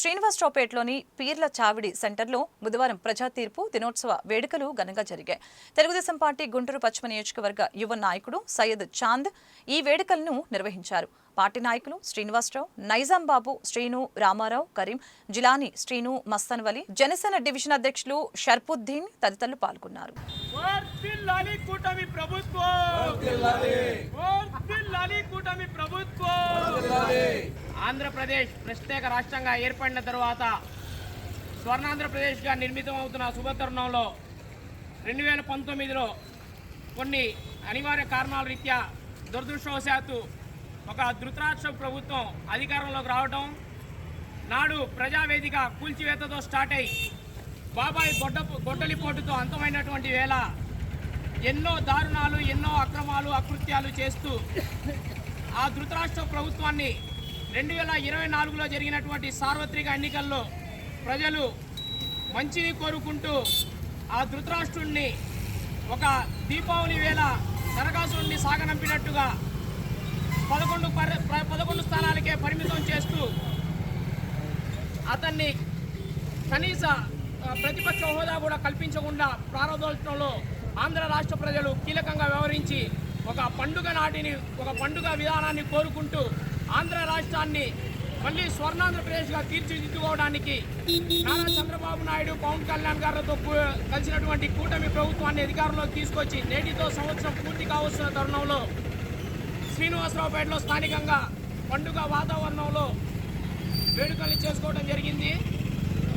శ్రీనివాసరావుపేటలోని పీర్ల చావిడి సెంటర్లో బుధవారం ప్రజా తీర్పు దినోత్సవ వేడుకలు ఘనంగా జరిగాయి. తెలుగుదేశం పార్టీ గుంటూరు పశ్చిమ నియోజకవర్గ యువ నాయకుడు సయ్యద్ చాంద్ ఈ వేడుకలను నిర్వహించారు. పార్టీ నాయకులు శ్రీనివాసరావు నైజాం బాబు శ్రీను రామారావు కరీం జిలాని శ్రీను మస్తన్వలి జనసేన డివిజన్ అధ్యక్షులు షర్పుద్దీన్ తదితరులు పాల్గొన్నారు. కూటమి ప్రభుత్వం. ఆంధ్రప్రదేశ్ ప్రత్యేక రాష్ట్రంగా ఏర్పడిన తరువాత స్వర్ణాంధ్రప్రదేశ్గా నిర్మితమవుతున్న శుభతరుణంలో రెండు వేల పంతొమ్మిదిలో కొన్ని అనివార్య కారణాల రీత్యా దురదృష్టవశాత్తు ఒక ధృతరాష్ట్ర ప్రభుత్వం అధికారంలోకి రావడం నాడు ప్రజావేదిక కూల్చివేతతో స్టార్ట్ అయి బాబాయ్ గొడ్డ గొడ్డలిపోటుతో అంతమైనటువంటి వేళ ఎన్నో దారుణాలు ఎన్నో అక్రమాలు అకృత్యాలు చేస్తూ ఆ ధృతరాష్ట్ర ప్రభుత్వాన్ని రెండు వేల ఇరవై నాలుగులో జరిగినటువంటి సార్వత్రిక ఎన్నికల్లో ప్రజలు మంచిని కోరుకుంటూ ఆ ధృతరాష్ట్రుణ్ణి ఒక దీపావళి వేళ నరకాసురుణ్ణి సాగనంపినట్టుగా పదకొండు పదకొండు స్థానాలకే పరిమితం చేస్తూ అతన్ని కనీస ప్రతిపక్ష హోదా కూడా కల్పించకుండా ప్రారంభోత్సవంలో ఆంధ్ర రాష్ట్ర ప్రజలు కీలకంగా వ్యవహరించి ఒక పండుగ నాటిని ఒక పండుగ విధానాన్ని కోరుకుంటూ ఆంధ్ర రాష్ట్రాన్ని మళ్ళీ స్వర్ణాంధ్రప్రదేశ్గా తీర్చిదిద్దుకోవడానికి నారా చంద్రబాబు నాయుడు పవన్ కళ్యాణ్ గారితో కలిసినటువంటి కూటమి ప్రభుత్వాన్ని అధికారంలోకి తీసుకొచ్చి నేటితో సంవత్సరం పూర్తి కావాల్సిన తరుణంలో శ్రీనివాసరావుపేటలో స్థానికంగా పండుగ వాతావరణంలో వేడుకలు చేసుకోవడం జరిగింది.